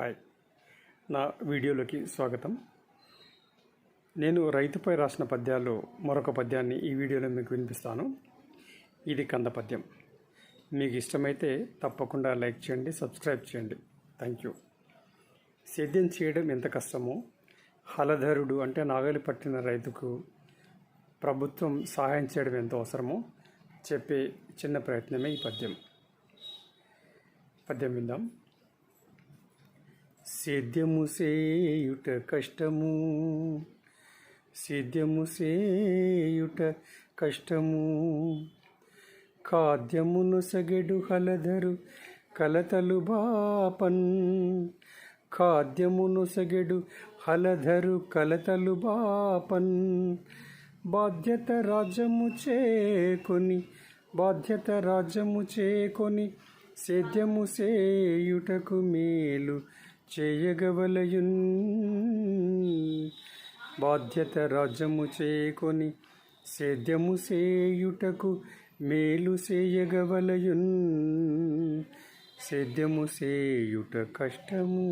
Hi. నా వీడియోలోకి స్వాగతం. నేను రైతుపై రాసిన పద్యాలు మరొక పద్యాన్ని ఈ వీడియోలో మీకు వినిపిస్తాను. ఇది కంద పద్యం. మీకు ఇష్టమైతే తప్పకుండా లైక్ చేయండి సబ్స్క్రైబ్ చేయండి. థ్యాంక్ యూ సేద్యం చేయడం ఎంత కష్టమో హలధరుడు అంటే నాగలి పట్టిన రైతుకు ప్రభుత్వం సహాయం చేయడం ఎంత అవసరమో చెప్పే చిన్న ప్రయత్నమే ఈ పద్యం. పద్యం విందాం. సేద్యము సేయుట కష్టము. సేద్యము సేయుట కష్టము. ఖాద్యమును సగెడు హలధరు కలతలు బాపన్. ఖాద్యమును సగెడు హలధరు కలతలు బాపన్. బాధ్యత రాజ్యము చేకొని బాధ్యత రాజ్యము చేకొని సేద్యము సేయుటకు మేలు చేయగవలయున్ బాధ్యత రాజ్యము చేకొని సేద్యము సేయుటకు మేలు చేయగవలయున్ సేద్యము సేయుట కష్టము.